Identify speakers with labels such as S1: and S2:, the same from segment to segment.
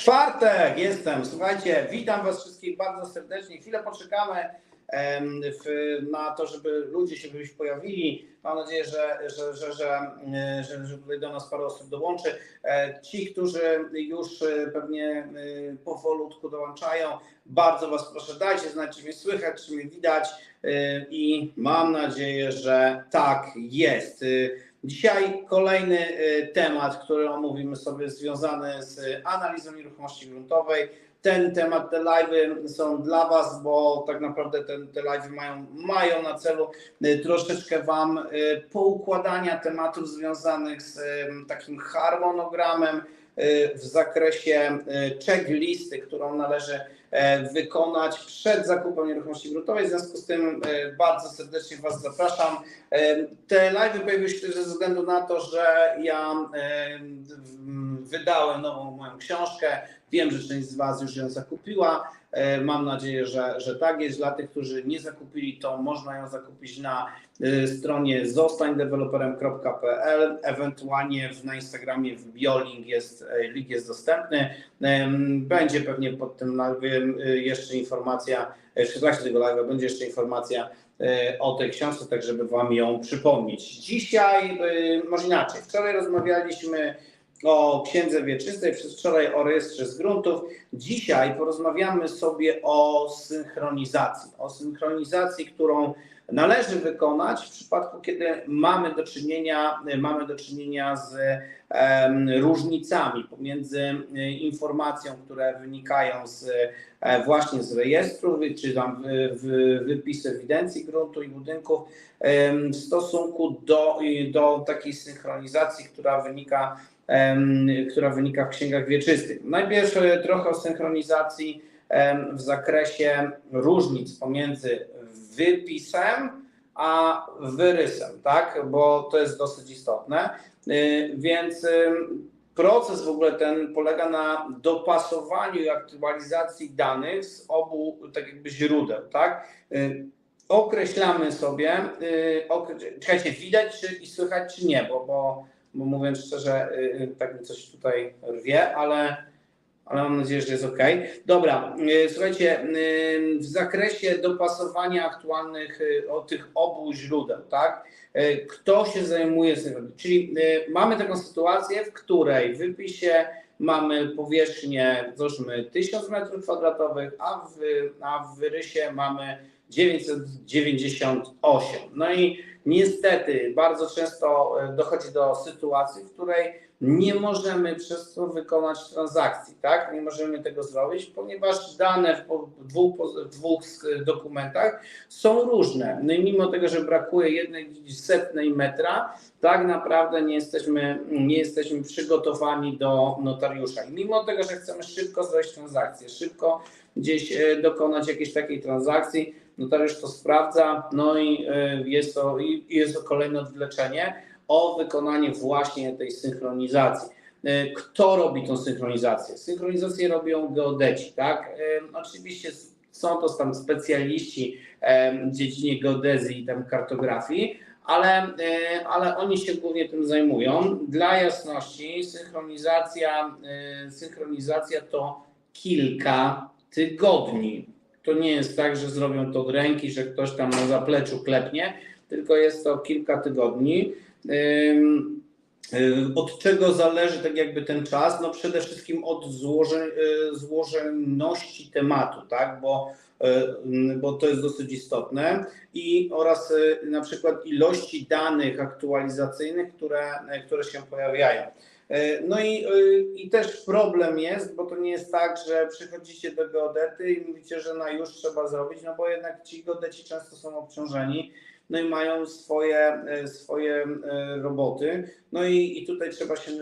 S1: Czwartek jestem. Słuchajcie, witam Was wszystkich bardzo serdecznie. Chwilę poczekamy na to, żeby ludzie się gdzieś pojawili. Mam nadzieję, że, że, że, że, że, tutaj do nas parę osób dołączy. E, Ci, którzy już e, pewnie e, powolutku dołączają, bardzo Was proszę, dajcie znać, czy mnie słychać, czy mnie widać i mam nadzieję, że tak jest. Dzisiaj kolejny e, temat, który omówimy sobie, związany z analizą nieruchomości gruntowej. Ten temat, te live'y są dla Was, bo tak naprawdę te live'y mają, mają na celu e, troszeczkę Wam e, poukładania tematów związanych z takim harmonogramem w zakresie checklisty, którą należy wykonać przed zakupem nieruchomości gruntowej. W związku z tym e, bardzo serdecznie Was zapraszam. E, Te live'y pojawiły się ze względu na to, że ja e, wydałem nową moją książkę. Wiem, że część z Was już ją zakupiła. E, Mam nadzieję, że, że tak jest. Dla tych, którzy nie zakupili, to można ją zakupić na e, stronie zostańdeweloperem.pl, ewentualnie na Instagramie w biolink jest, e, link jest dostępny. Będzie pewnie pod tym live'em e, jeszcze informacja, e, w trakcie tego live'a będzie jeszcze informacja e, o tej książce, tak żeby Wam ją przypomnieć. Dzisiaj, może inaczej, wczoraj rozmawialiśmy o Księdze Wieczystej, przez wczoraj o rejestrze z gruntów. Dzisiaj porozmawiamy sobie o synchronizacji. O synchronizacji, którą należy wykonać w przypadku, kiedy mamy do czynienia, mamy do czynienia z różnicami pomiędzy e, informacją, które wynikają z e, właśnie z rejestru, wy- czy tam w, w wypisu ewidencji gruntu i budynków w stosunku do, do takiej synchronizacji, która wynika która wynika w księgach wieczystych. Najpierw e, trochę o synchronizacji w zakresie różnic pomiędzy wypisem a wyrysem, tak? Bo to jest dosyć istotne. Y, Więc proces w ogóle ten polega na dopasowaniu i aktualizacji danych z obu tak jakby źródeł, tak? Y, Określamy sobie, y, czekajcie, widać czy, i słychać czy nie, bo, bo bo mówiąc szczerze, tak mi coś tutaj rwie, ale, ale mam nadzieję, że jest ok. Dobra, y, słuchajcie, y, w zakresie dopasowania aktualnych y, o tych obu źródeł, tak? Kto się zajmuje synchronizacją? Czyli y, mamy taką sytuację, w której w wypisie mamy powierzchnię, załóżmy 1000 m2, a w, a w wyrysie mamy 998. No i niestety bardzo często e, dochodzi do sytuacji, w której nie możemy przez to wykonać transakcji, tak? Nie możemy tego zrobić, ponieważ dane w dwóch, w dwóch dokumentach są różne. No i mimo tego, że brakuje jednej setnej metra, tak naprawdę nie jesteśmy, nie jesteśmy przygotowani do notariusza. I mimo tego, że chcemy szybko zrobić transakcję, szybko gdzieś e, dokonać jakiejś takiej transakcji, notariusz to sprawdza, no i e, jest to, i jest to kolejne odwleczenie o wykonanie właśnie tej synchronizacji. E, Kto robi tą synchronizację? Synchronizację robią geodeci, tak? E, Oczywiście są to tam specjaliści e, w dziedzinie geodezji i tam kartografii, ale, ale oni się głównie tym zajmują. Dla jasności, synchronizacja, synchronizacja to kilka tygodni. To nie jest tak, że zrobią to od ręki, że ktoś tam na zapleczu klepnie, tylko jest to kilka tygodni. Od czego zależy tak jakby ten czas? No przede wszystkim od y, złożoności tematu, tak? Bo, y, bo to jest dosyć istotne i oraz y, na przykład ilości danych aktualizacyjnych, które, które się pojawiają. No i, i też problem jest, bo to nie jest tak, że przychodzicie do geodety i mówicie, że na już trzeba zrobić, no bo jednak ci geodeci często są obciążeni, no i mają swoje, e, swoje e, roboty. No i, i tutaj trzeba się,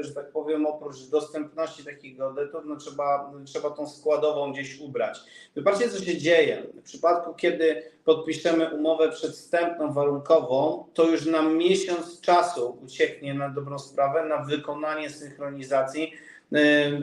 S1: że tak powiem, oprócz dostępności takich geodetów, no trzeba, trzeba tą składową gdzieś ubrać. Wypatrzcie, co się dzieje. W przypadku, kiedy podpiszemy umowę przedstępną, warunkową, to już nam miesiąc czasu ucieknie na dobrą sprawę na wykonanie synchronizacji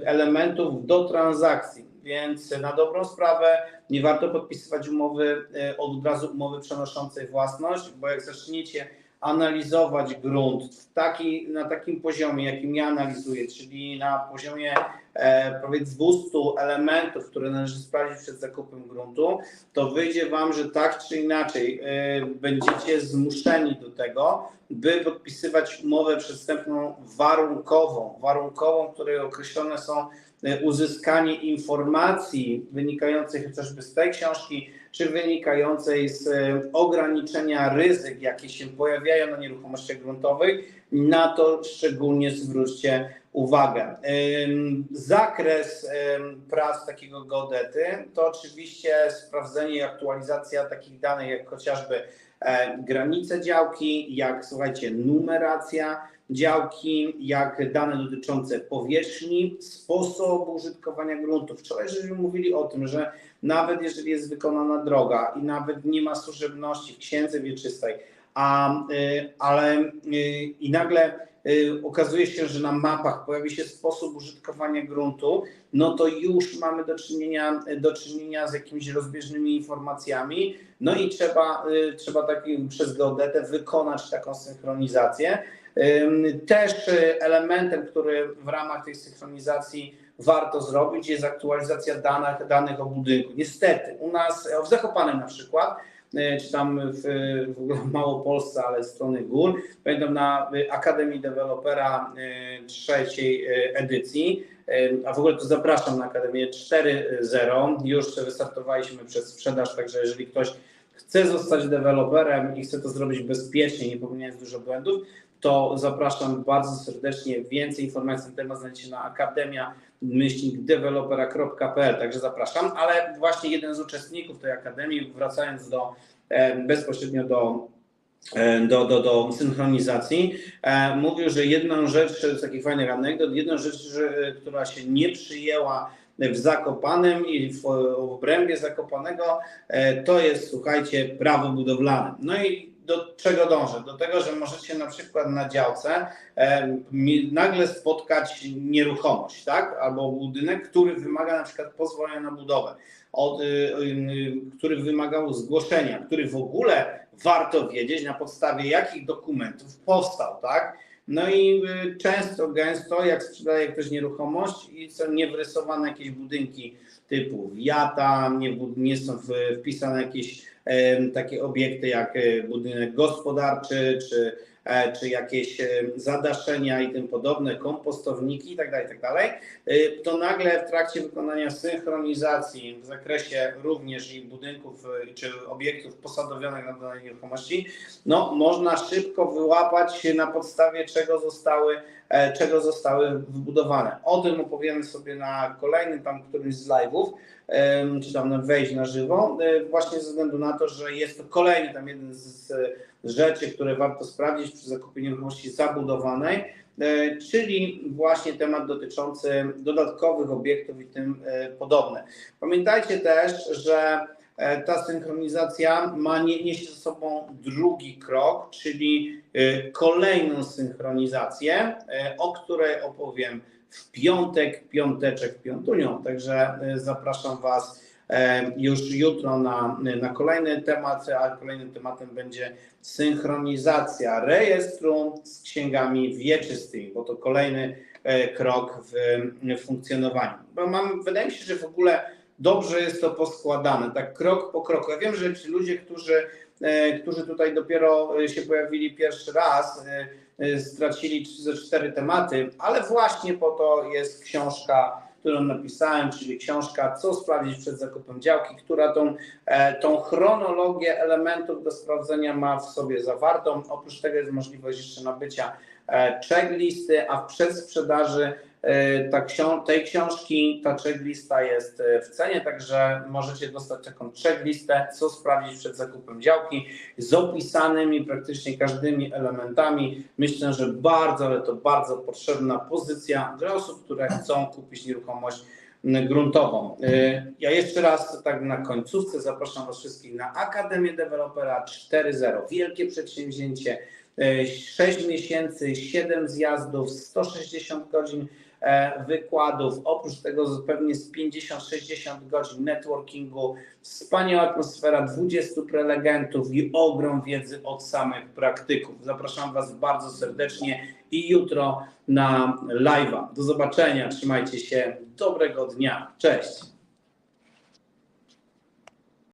S1: elementów do transakcji. Więc na dobrą sprawę nie warto podpisywać umowy e, od razu umowy przenoszącej własność, bo jak zaczniecie analizować grunt taki, na takim poziomie, jakim ja analizuję, czyli na poziomie e, powiedz 200 elementów, które należy sprawdzić przed zakupem gruntu, to wyjdzie Wam, że tak czy inaczej e, będziecie zmuszeni do tego, by podpisywać umowę przestępną warunkową, warunkową, której określone są e, uzyskanie informacji wynikających chociażby z tej książki, czy wynikającej z e, ograniczenia ryzyk, jakie się pojawiają na nieruchomościach gruntowych. Na to szczególnie zwróćcie uwagę. Zakres prac takiego geodety to oczywiście sprawdzenie i aktualizacja takich danych, jak chociażby granice działki, jak słuchajcie, numeracja działki, jak dane dotyczące powierzchni, sposobu użytkowania gruntów. Wczoraj żeśmy mówili o tym, że nawet jeżeli jest wykonana droga i nawet nie ma służebności w księdze wieczystej, a, y, ale y, i nagle okazuje się, że na mapach pojawi się sposób użytkowania gruntu, no to już mamy do czynienia, do czynienia z jakimiś rozbieżnymi informacjami, no i trzeba, y, trzeba takim przez geodetę wykonać taką synchronizację. Też y, elementem, który w ramach tej synchronizacji warto zrobić, jest aktualizacja danych, danych o budynku. Niestety, u nas w Zakopanem na przykład, y, czy tam w, w ogóle Małopolsce, ale strony gór, pamiętam na Akademii Dewelopera y, trzeciej y, edycji, y, a w ogóle to zapraszam na Akademię 4.0, już wystartowaliśmy przez sprzedaż, także jeżeli ktoś chce zostać deweloperem i chce to zrobić bezpiecznie, nie popełniając dużo błędów, to zapraszam bardzo serdecznie. Więcej informacji na temat znajdziecie na akademia także zapraszam. Ale właśnie jeden z uczestników tej akademii, wracając do e, bezpośrednio do e, do, do, do synchronizacji, e, mówił, że jedną rzecz, z takich fajnych anegdot, jedną rzecz, która się nie przyjęła w Zakopanem i w, obrębie Zakopanego, e, to jest, słuchajcie, prawo budowlane. No i do czego dążę? Do tego, że możecie na przykład na działce e, nagle spotkać nieruchomość, tak? Albo budynek, który wymaga na przykład pozwolenia na budowę, od, y, y, który wymagał zgłoszenia, który w ogóle warto wiedzieć na podstawie jakich dokumentów powstał, tak? No i y, często, gęsto, jak sprzedaje ktoś nieruchomość i są niewrysowane jakieś budynki typu wiata, nie, nie są wpisane jakieś takie obiekty jak e, budynek gospodarczy, czy, czy jakieś e, zadaszenia i tym podobne, kompostowniki itd., itd., y, to nagle w trakcie wykonania synchronizacji w zakresie również i budynków czy obiektów posadowionych na danej nieruchomości, no można szybko wyłapać na podstawie czego zostały, e, czego zostały wybudowane. O tym opowiemy sobie na kolejnym tam którymś z live'ów, czy tam wejść na żywo, e, właśnie ze względu na to, że jest to kolejny tam jeden z, rzeczy, które warto sprawdzić przy zakupie nieruchomości zabudowanej, e, czyli właśnie temat dotyczący dodatkowych obiektów i tym e, podobne. Pamiętajcie też, że ta synchronizacja ma nie, niesie ze sobą drugi krok, czyli kolejną synchronizację, o której opowiem w piątek, piąteczek, piątunią. Także e, zapraszam Was e, już jutro na, na kolejny temat, a kolejnym tematem będzie synchronizacja rejestru z księgami wieczystymi, bo to kolejny e, krok w, funkcjonowaniu. Bo mam, wydaje mi się, że w ogóle dobrze jest to poskładane, tak krok po kroku. Ja wiem, że ci ludzie, którzy, e, którzy tutaj dopiero się pojawili pierwszy raz, e, e, stracili ze cztery tematy, ale właśnie po to jest książka, którą napisałem, czyli książka Co sprawdzić przed zakupem działki, która tą, tą chronologię elementów do sprawdzenia ma w sobie zawartą. Oprócz tego jest możliwość jeszcze nabycia checklisty, a w przedsprzedaży ta ksią- tej książki ta checklista jest e, w cenie, także możecie dostać taką checklistę, co sprawdzić przed zakupem działki z opisanymi praktycznie każdymi elementami. Myślę, że bardzo, ale to bardzo potrzebna pozycja dla osób, które chcą kupić nieruchomość gruntową. E, Ja jeszcze raz tak na końcówce zapraszam Was wszystkich na Akademię Dewelopera 4.0. Wielkie przedsięwzięcie, e, 6 miesięcy, 7 zjazdów, 160 godzin e, wykładów, oprócz tego pewnie z 50-60 godzin networkingu, wspaniała atmosfera, 20 prelegentów i ogrom wiedzy od samych praktyków. Zapraszam Was bardzo serdecznie i jutro na live'a. Do zobaczenia, trzymajcie się, dobrego dnia, cześć.